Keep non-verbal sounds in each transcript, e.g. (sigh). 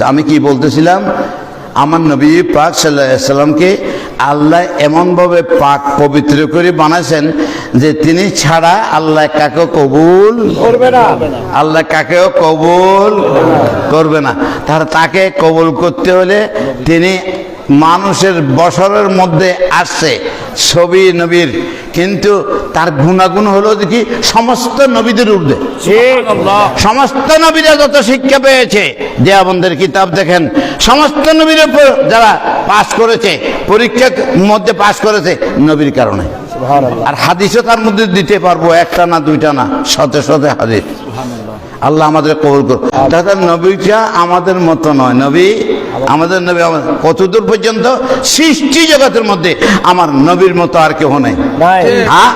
তো আমি কি বলতেছিলাম? আমার নবী পাক সাল্লামকে আল্লাহ এমনভাবে পাক পবিত্র করে বানাইছেন যে তিনি ছাড়া আল্লাহ কাকে কবুল করবে না। আল্লাহ কাকেও কবুল করবে না। তার তাকে কবুল করতে হলে তিনি মানুষের বছরের মধ্যে আসছে। ছবি নবীর কিন্তু তার গুণাগুণ হলো দেখি সমস্ত নবীদের ঊর্ধ্বে। ঠিক সমস্ত নবীরা যত শিক্ষা পেয়েছে যে আমাদের কিতাব দেখেন। সমস্ত নবীর উপর যারা পাশ করেছে পরীক্ষার মধ্যে পাশ করেছে নবীর কারণে। আর হাদিসও তার মধ্যে দিতে পারব একটা না দুইটা না শতে শতে হাদিস। আল্লাহ আমাদের কবুল করুন তাহলে নবীটা আমাদের মতো নয়। নবী আমাদের নবী আমাদের কতদূর পর্যন্ত সৃষ্টি জগতের মধ্যে আমার নবীর মতো আর কেউ নেই। নাই। হ্যাঁ?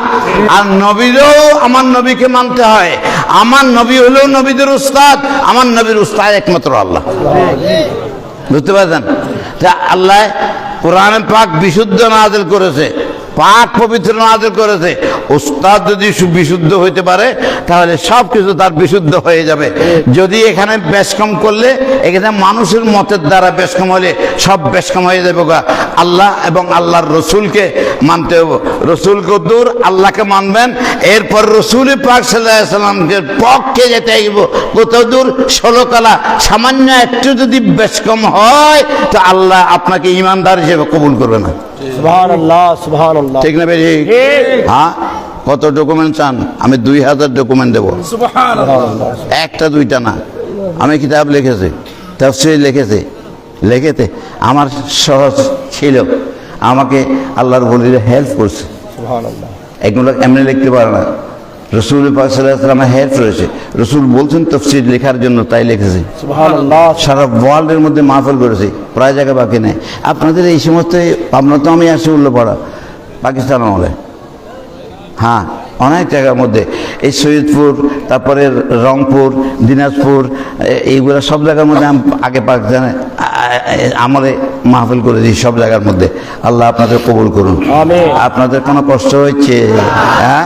আর নবীরও আমার নবীকে মানতে হয়। আমার নবী হলেও নবীদের উস্তাদ আমার নবীর উস্তাদ একমাত্র আল্লাহ। বুঝতে পারছেন? তা আল্লাহ কোরআন পাক বিশুদ্ধ নাজেল করেছে। পাক পবিত্র নাজেল করেছে। উস্তাদ যদি বিশুদ্ধ হইতে পারে, তাহলে সব কিছু তার বিশুদ্ধ হয়ে যাবে। যদি এখানে বেশকম করলে, এখানে মানুষের মতের দ্বারা বেশকম হলে সব বেশকম হয়ে যাবে আল্লাহ এবং আল্লাহর রসুলকে মানতে হবে। রসুলকে দূর আল্লাহকে মানবেন। এরপর রসুল পাক সাল্লাহ সাল্লামকে পক্ষে যেতে হইব। কোথাও দূর, ষোলো কালা সামান্য একটু যদি বেশকম হয়, তো আল্লাহ আপনাকে ইমানদার হিসেবে কবুল করবে না। ঠিক না বেশি হ্যাঁ? কত ডকুমেন্ট চান? আমি দুই হাজার ডকুমেন্ট দেবো। একটা দুইটা না। আমি কিতাব লিখেছি তফসিল লিখেছি লিখেতে আমার সহজ ছিল। আমাকে আল্লাহর বলিলে হেল্প করছে। সুবহানাল্লাহ। এগুলো এমনি লিখতে পারে না। রসুল পাকসাল্লামের হেল্প রয়েছে। রসুল বলছেন তফসিল লেখার জন্য তাই লিখেছি। সারা ওয়ার্ল্ডের মধ্যে মাহফল করেছে প্রায় জায়গা বাকি নেই। আপনাদের এই সমস্ত পাবনা তো আমি আসি উল্লোপাড়া পাকিস্তান আমলে। হ্যাঁ অনেক জায়গার মধ্যে। এই সৈয়দপুর তারপরে রংপুর দিনাজপুর এইগুলো সব জায়গার মধ্যে আমি আগে পাকিস্তানে আমলে মাহফিল করেছি সব জায়গার মধ্যে। আল্লাহ আপনাদের কবুল করুন। আপনাদের কোনো কষ্ট হচ্ছে হ্যাঁ?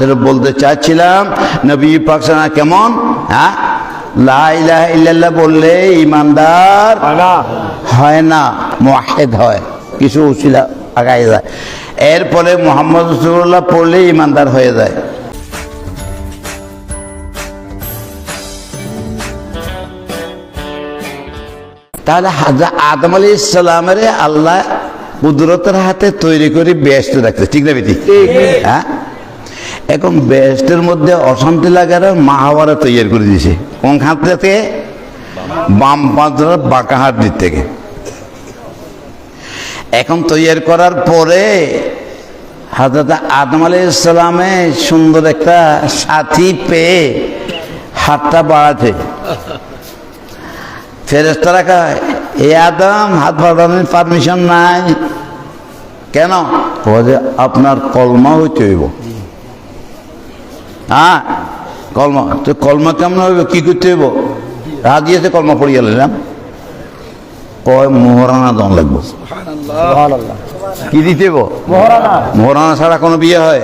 বলতে চাচ্ছিলাম নবী পাকসানা কেমন? হ্যাঁ? লা ইলাহা ইল্লাল্লাহ বললে ইমানদার হয় না। মোয়াহেদ হয়। কিছু উচিলা আগায় যায়। এরপরে মোহাম্মদ রসুল্লাহ পড়লে ইমানদার হয়ে যায়। তাহলে হাজা আদম আলী ইসলামের আল্লাহ কুদরতের হাতে তৈরি করে ব্যস্ত রাখছে। ঠিক না বেটি? হ্যাঁ? এখন ব্যস্তের মধ্যে অশান্তি লাগার মাহাবারা তৈরি করে দিয়েছে। কোন খাত থেকে? বাম পাঁচরা বাঁকা হাত দিক থেকে। এখন তৈরি করার পরে হাজরত আদম আলী ইসলামে সুন্দর একটা সাথী পেয়ে হাতটা বাড়াতে। ফেরেস্তারা কয়, এ আদম, হাত বাড়ানোর পারমিশন নাই। কেন? আপনার কলমা হইতে হইব। হ্যাঁ? কলমা তো কলমা কেমন হইব কি করতে হইব? রাত দিয়েছে কলমা পড়িয়া নিলাম কয় মোহরানা দন লাগবো। কি দিতে মহারানা। ছাড়া কোনো বিয়ে হয়?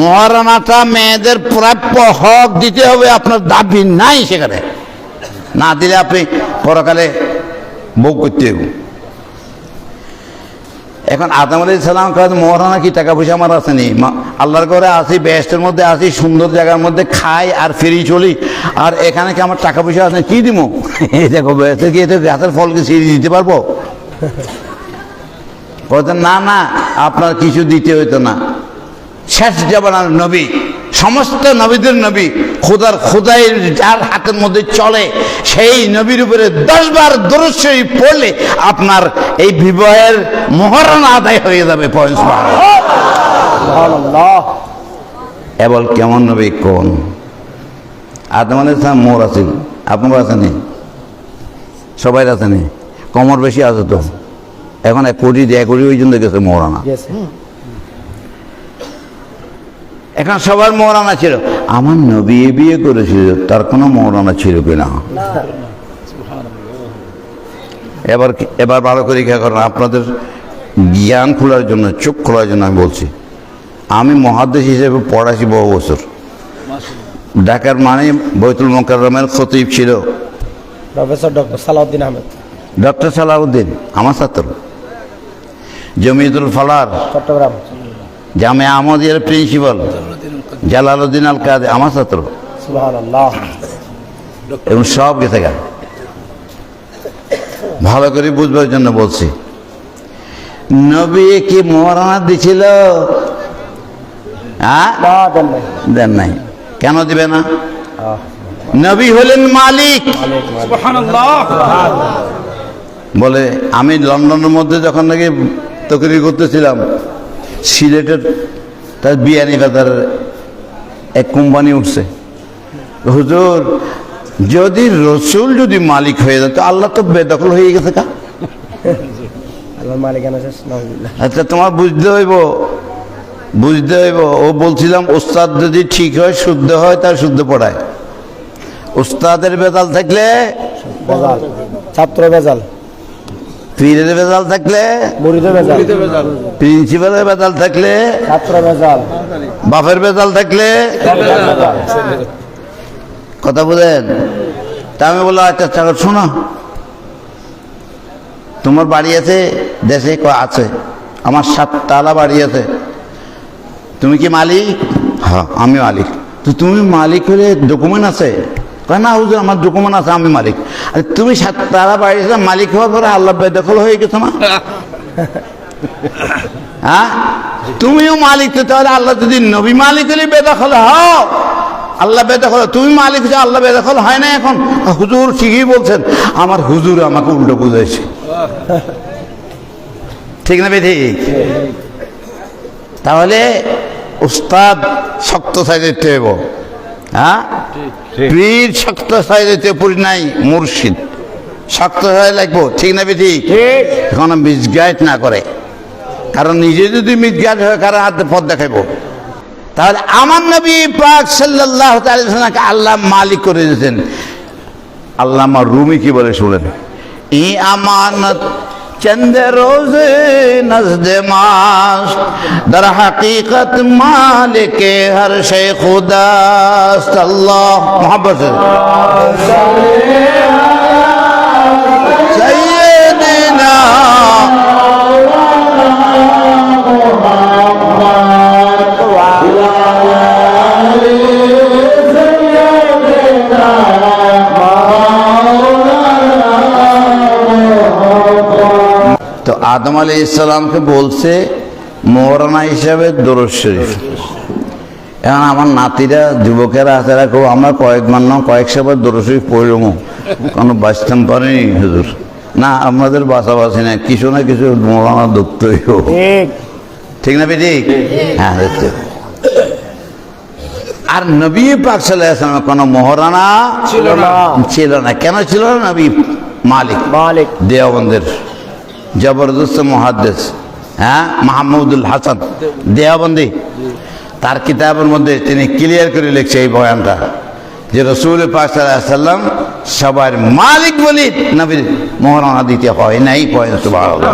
মহারানাটা মেয়েদের প্রাপ্য হক দিতে হবে আপনার দাবি নাই সেখানে। না দিলে আপনি পরকালে ভোগ করতে হবে এখন আদম আলী সালাম কাজ মহারানা কি টাকা পয়সা আমার আসেনি আল্লাহর করে আসি ব্যস্তের মধ্যে আসি, সুন্দর জায়গার মধ্যে খাই আর ফিরি চলি। আর এখানে কি আমার টাকা পয়সা আসেনি কি দিব (laughs) এই দেখো ব্যস্তের কি এতে গাছের ফলকে সিঁড়ি দিতে পারব? (laughs) বলতেন না না, আপনার কিছু দিতে হইতো না। শেষ জবানার নবী। সমস্ত নবীদের নবী খোদার খোদাইয়ের যার হাতের মধ্যে চলে সেই নবীর উপরে দশবার দরস্বই পড়লে আপনার এই বিবাহের মহারণা আদায় হয়ে যাবে এবার কেমন নবী কোন? আদম আলী ইসলাম মোর আছে আপনার আছেনি সবাই আছেনি কমর বেশি আছে তো? এখন এক কোটি দেড় কোটি ওই জন্য গেছে মহারানা. এখন সবার মৌরানা ছিল। আমার নবী বিয়ে করেছিল তার কোনো মৌরানা ছিল কিনা? এবার এবার ভালো করে খেয়াল করেন আপনাদের জ্ঞান খোলার জন্য চোখ খোলার জন্য আমি বলছি। আমি মহাদেশ হিসেবে পড়াইছি বহু বছর। ঢাকার মানে বৈতুল মোকাররমের খতিব ছিল। Professor doctor Salauddin Ahmed. Doctor Salauddin আমার ছাত্র। জমিদুল ফালার চট্টগ্রাম। জামে আহমদিয়ার প্রিন্সিপাল। জালালউদ্দিন আল কাদে আমার ছাত্র। এবং সব গেছে গা। ভালো করে বুঝবার জন্য বলছি। নবী কি মহারানা দিছিল? হ্যাঁ দেন নাই। কেন দিবে না? নবী হলেন মালিক। বলে আমি লন্ডনের মধ্যে যখন নাকি তকরি করতেছিলাম সিলেটের তার বিয়ানি বাজার এক কোম্পানি উঠছে। হুজুর যদি রসুল যদি মালিক হয়ে যায় তো আল্লাহ তো বেদখল হয়ে গেছে কা? আচ্ছা তোমার বুঝতে হইব বুঝতে হইব ও বলছিলাম ওস্তাদ যদি ঠিক হয় শুদ্ধ হয় তার শুদ্ধ পড়ায়। ওস্তাদের বেতাল থাকলে ছাত্র বেজাল। পীরের বেতাল থাকলে? মুরিদে বেজাল প্রিন্সিপালের বেতাল থাকলে? বেজাল বাপের বেতাল থাকলে? কথা বলেন তা আমি বললাম আচ্ছা আচ্ছা শোনো। তোমার বাড়ি আছে দেশে আছে। আমার সাতটালা বাড়ি আছে। তুমি কি মালিক? হ্যাঁ আমি মালিক। তো তুমি মালিক হলে ডকুমেন্ট আছে? কয় না হুজুর আমার ডকুমেন্ট আছে আমি মালিক। আরে তুমি সাতটালা বাড়ি আছে মালিক হওয়ার পরে আল্লাহ বেদখল হয়ে গেছো না? (laughs) হ্যাঁ? তুমিও মালিক তো তাহলে আল্লাহ যদি নবী মালিক হলে বেদখল হও। আল্লাহ বেদখল তুমি মালিক হচ্ছে আল্লাহ বেদখল হয় না এখন। হুজুর ঠিকই বলছেন আমার হুজুর আমাকে উল্টো বুঝাইছে। (laughs) ঠিক না বেঠি? তাহলে উস্তাদ শক্ত সাইজের হইব হ্যাঁ? পীর শক্ত সাইজের পড়ি নাই মুর্শিদ। শক্ত সাইজ লাগবো ঠিক না বেঠি? ঠিক এখন মিসগাইড না করে। কারণ নিজে যদি মিসগাইড হয় কারণ হাতে পথ দেখাইবো। তাহলে আমার নবী পাক সাল্লাহ তালিকে আল্লাহ মালিক করে দিয়েছেন। আল্লাহ আমার রুমি কি বলে শুনেন? ই আমানত چند روز نزد ماست در حقیقت مالک ہر شے خدا اللہ محبت سے۔ আদম আলী ইসলামকে বলছে মোহরানা হিসাবে দরজ শরীফ। এখন আমার নাতিরা যুবকেরা আছে কেউ আমরা কয়েক মান্য কয়েক সবার দরজ শরীফ পড়লাম। কোনো বাঁচতাম পারিনি হুজুর? না আমাদের বাঁচাবাসি না কিছু না কিছু মোহরানা ধরতেই হোক ঠিক। না বেটি? হ্যাঁ আর নবী পাক সাল্লাহ কোনো মহারানা ছিল না। ছিল না। কেন ছিল না নবী? মালিক। মালিক। দেওবন্দের। জবরদস্ত মহাদ্দেশ হ্যাঁ? মাহমুদুল হাসান। দেওবন্দি তার কিতাবের মধ্যে তিনি ক্লিয়ার করে লিখছে এই বয়ানটা যে রসুল পাক সাল্লাম সবার মালিক বলি নবীর মহারণা দিতে হয় নাই পয় সুবহানাল্লাহ।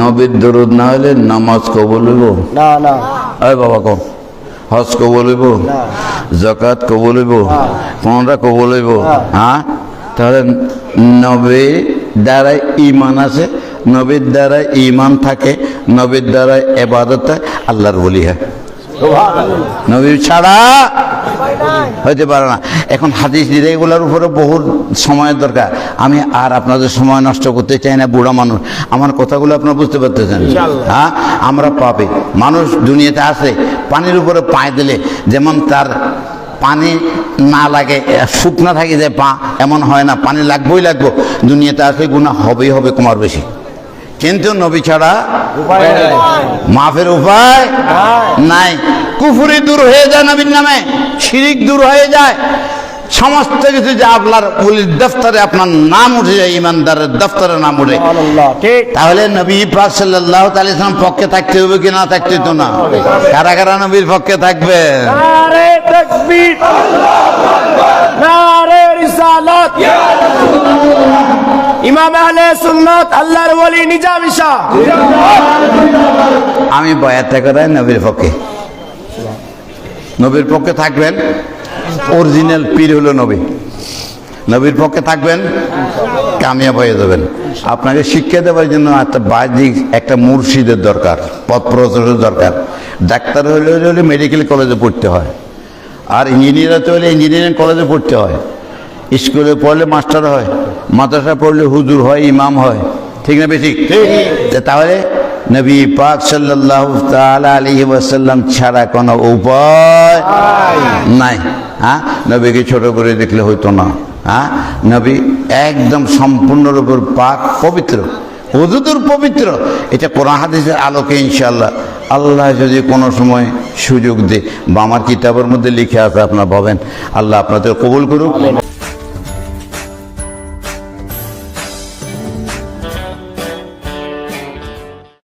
নবীর দরুদ না হলে নামাজ কবল হইব? না না। বাবা কম হজ কবল হইব? না। জকাত কবল হইব। কোনটা কবল হইব? হ্যাঁ। তাহলে নবীর দ্বারা ইমান আছে নবীর দ্বারা ইমান থাকে নবীর দ্বারা এবাদত আল্লাহর বলি হয়। নবী ছাড়া হইতে পারে না। এখন হাদিস দিলে এগুলোর উপরে বহু সময়ের দরকার। আমি আর আপনাদের সময় নষ্ট করতে চাই না বুড়া মানুষ। আমার কথাগুলো আপনারা বুঝতে পারতেছেন। হ্যাঁ? আমরা পাবে মানুষ দুনিয়াতে আসে পানির উপরে পায়ে দিলে যেমন তার পানি না লাগে শুকনা থাকে যে পা এমন হয় না পানি লাগবেই লাগবো। দুনিয়াতে আসলে গুণা হবেই হবে কুমার বেশি। কিন্তু নবী ছাড়া উপায় নাই। মাফের উপায় নাই। নাই। কুফুরি দূর হয়ে যায় নবীর নামে শিরিক দূর হয়ে যায়। সমস্ত কিছু যে আপনার পুলিশ দফতরে আপনার নাম উঠে যায় ইমানদারের দফতরে নাম উঠে তাহলে নবী পাক তাআলা পক্ষে থাকতে হবে কি না থাকতে তো না। কারা কারা নবীর পক্ষে থাকবে? ইমাম আহলে সুন্নাত আল্লাহর ওলি নিজাম শাহ আমি বয়াতে করাই নবীর পক্ষে। নবীর পক্ষে থাকবেন? অরিজিনাল পীর হলো নবী। নবীর পক্ষে থাকবেন কামিয়াব হয়ে যাবেন। আপনাকে শিক্ষা দেওয়ার জন্য একটা বাহ্যিক একটা মুর্শিদের দরকার পথ প্রদর্শকের দরকার। ডাক্তার হলে হলে মেডিকেল কলেজে পড়তে হয়। আর ইঞ্জিনিয়ার হতে হলে ইঞ্জিনিয়ারিং কলেজে পড়তে হয়। স্কুলে পড়লে মাস্টার হয় মাদ্রাসা পড়লে হুজুর হয় ইমাম হয়। ঠিক না বেশি তাহলে নবী পাক সাল্লাল্লাহু তাআলা আলাইহি ওয়াসাল্লাম ছাড়া কোনো উপায় নাই। হ্যাঁ? নবীকে ছোট করে দেখলে হইতো না। হ্যাঁ? নবী একদম সম্পূর্ণরূপে পাক পবিত্র। হুজুদুর পবিত্র। এটা কোরআন হাদিসের আলোকে ইনশাআল্লাহ। আল্লাহ যদি কোনো সময় সুযোগ দে বা আমার কিতাবের মধ্যে লিখে আছে আপনার ভাবেন আল্লাহ আপনাদের কবুল করুক।